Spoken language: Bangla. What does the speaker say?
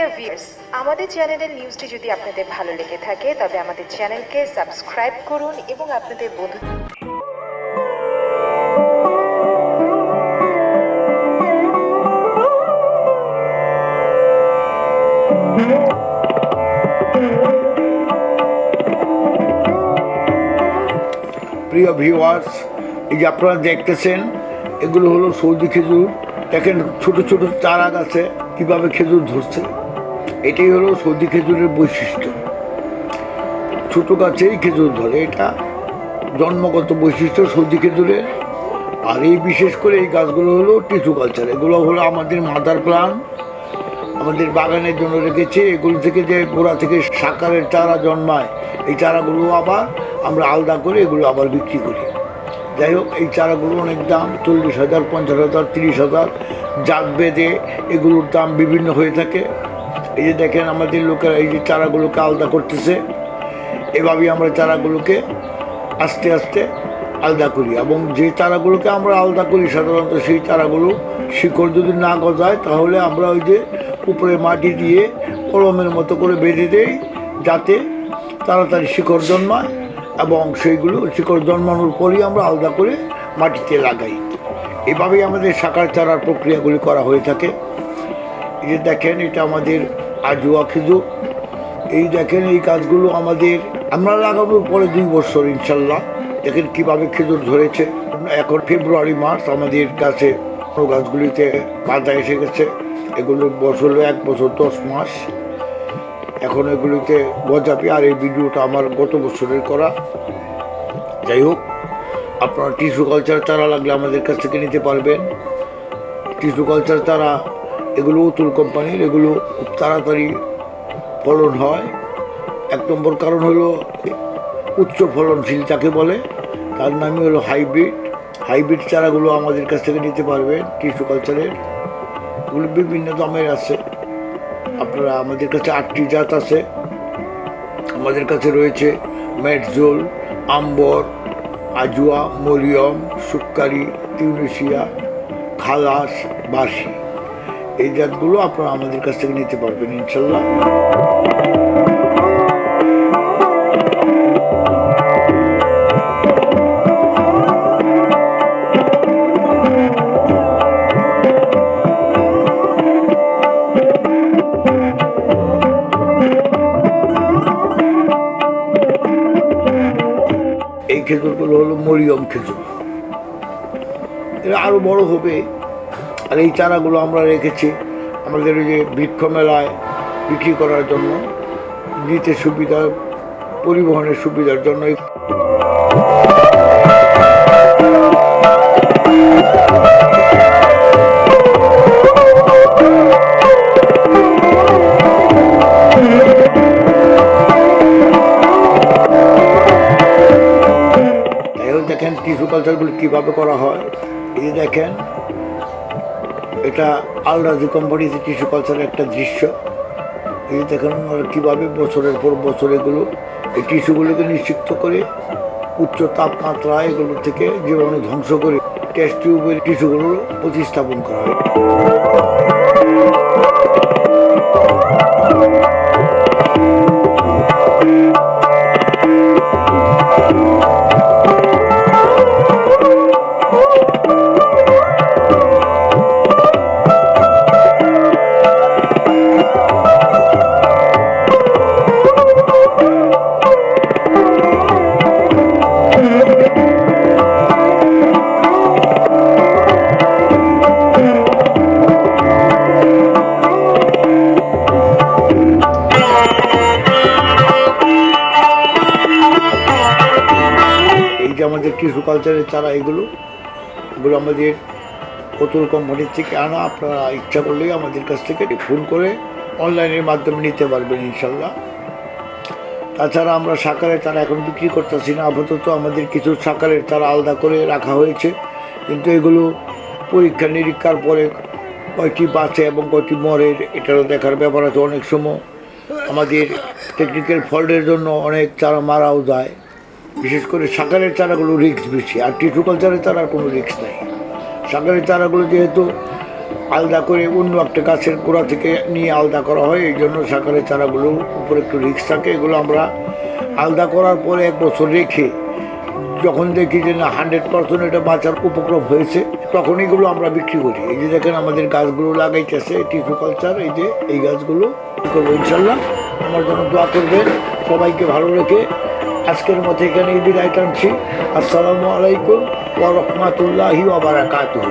ডিয়ার ভিউয়ার্স আমাদের চ্যানেলের নিউজটি যদি আপনাদের ভালো লেগে থাকে, তবে আমাদের চ্যানেলকে সাবস্ক্রাইব করুন এবং আপনাদের বন্ধু প্রিয় ভিউয়ার্স এই যে আপনারা দেখতেছেন, এগুলো হলো সৌদি খেজুর। দেখেন ছোট ছোট চারা গাছে কীভাবে খেজুর ধরছে। এটাই হলো সৌদি খেজুরের বৈশিষ্ট্য। ছোটো গাছেই খেজুর ধরে, এটা জন্মগত বৈশিষ্ট্য সৌদি খেজুরের। আর এই বিশেষ করে এই গাছগুলো হলো টিস্যু কালচার, এগুলো হলো আমাদের মাদার প্লান্ট, আমাদের বাগানের জন্য রেখেছি। এগুলো থেকে যে গোড়া থেকে সাকারের চারা জন্মায়, এই চারাগুলো আবার আমরা আলাদা করে এগুলো আবার বিক্রি করি। যাই হোক, এই চারাগুলো অনেক দাম, চল্লিশ হাজার, পঞ্চাশ হাজার, তিরিশ হাজার, জাত বেঁধে এগুলোর দাম বিভিন্ন হয়ে থাকে। এই যে দেখেন আমাদের লোকেরা, এই যে চারাগুলোকে আলাদা করতেছে, এভাবেই আমরা চারাগুলোকে আস্তে আস্তে আলাদা করি। এবং যে চারাগুলোকে আমরা আলাদা করি, সাধারণত সেই চারাগুলো শিকড় যদি না গজায়, তাহলে আমরা ওই যে উপরে মাটি দিয়ে কলমের মতো করে বেঁধে দেই, যাতে তাড়াতাড়ি শিকড় জন্মায় এবং সেইগুলো শিকড় জন্মানোর পরই আমরা আলাদা করে মাটিতে লাগাই। এভাবেই আমাদের শাকার চারার প্রক্রিয়াগুলি করা হয়ে থাকে। এই যে দেখেন, এটা আমাদের আজুয়া খেজুর এই দেখেন, এই কাজগুলো আমাদের, আমরা লাগানোর পরে দুই বছর, ইনশাল্লাহ। দেখেন কীভাবে খেজুর ধরেছে। এখন ফেব্রুয়ারি মাস আমাদের বড় গাছগুলিতে পাতা এসে গেছে। এগুলো বছর, এক বছর, দশ মাস। এখন এগুলিতে গজাপি আর এই ভিডিওটা আমার গত বছরের করা। যাই হোক, আপনারা টিস্যু কালচার চারা লাগলে আমাদের কাছ থেকে নিতে পারবেন। টিস্যু কালচার চারা এগুলো উতুল কোম্পানির, এগুলো খুব তাড়াতাড়ি ফলন হয়। এক নম্বর কারণ হলো উচ্চ ফলনশীল যাকে বলে, তার নামই হলো হাইব্রিড। হাইব্রিড চারাগুলো আমাদের কাছ থেকে নিতে পারবেন, টিস্যু কালচারের। এগুলো বিভিন্ন দামের আছে। আপনারা, আমাদের কাছে আটটি জাত আছে। আমাদের কাছে রয়েছে Medjool Ambar, Ajwa, Mariam, Sukkari Tunisia Khalas বাসি এই জাতগুলো আপনারা আমাদের কাছ থেকে নিতে পারবেন ইনশাল্লাহ এই খেজুরগুলো হলো মরিয়ম খেজুর। এরা আরও বড় হবে। আর এই চারাগুলো আমরা রেখেছি। আমাদের ওই যে বৃক্ষ মেলায় বিক্রি করার জন্য দিতে সুবিধা, পরিবহনের সুবিধার জন্য। দেখেন টিস্যু কালচারগুলো কীভাবে করা হয়। এই দেখেন এটা আলরাজি কোম্পানিতে টিস্যু কালচারের একটা দৃশ্য। এই দেখেন ওনারা কীভাবে বছরের পর বছর এগুলো, এই টিস্যুগুলোকে নিশ্চিত করে উচ্চ তাপমাত্রা এগুলো থেকে জীবাণু ধ্বংস করে টেস্ট টিউবের টিস্যুগুলো প্রতিস্থাপন করা হয়। টিস্যু কালচারের চারা এগুলো এগুলো আমাদের অতুল কোম্পানির থেকে আনা। আপনারা ইচ্ছা করলেই আমাদের কাছ থেকে ফোন করে অনলাইনের মাধ্যমে নিতে পারবেন ইনশাল্লাহ তাছাড়া আমরা সাকারের চারা এখন বিক্রি করতেছি না। আপাতত আমাদের কিছু সাকারের চারা আলাদা করে রাখা হয়েছে। কিন্তু এগুলো পরীক্ষা নিরীক্ষার পরে কয়টি বাঁচে এবং কয়টি মরে, এটারও দেখার ব্যাপার আছে। অনেক সময় আমাদের টেকনিক্যাল ফল্টের জন্য অনেক চারা মারাও যায়। বিশেষ করে সাকারের চারাগুলো রিস্ক বেশি, আর টিটু কালচারের চারার কোনো রিস্ক নেই। সাকারের চারাগুলো যেহেতু আলাদা করে অন্য একটা গাছের গোড়া থেকে নিয়ে আলাদা করা হয়, এই জন্য শাকারের চারাগুলো উপরে একটু রিক্স থাকে। এগুলো আমরা আলাদা করার পরে এক বছর রেখে যখন দেখি যে না হান্ড্রেড পার্সেন্ট এটা বাঁচার উপক্রম হয়েছে, তখন এগুলো আমরা বিক্রি করি। এই যে দেখেন আমাদের গাছগুলো লাগাইতেছে টিস্যু কালচার এই যে এই গাছগুলো করব ইনশাল্লাহ? আমার জন্য দোয়া করবেন। সবাইকে ভালো রেখে আজকের মতো এখানে বিদায় টানছি। আসসালামু আলাইকুম ওয়া রহমতুল্লাহি ওয়া বারাকাতুহু।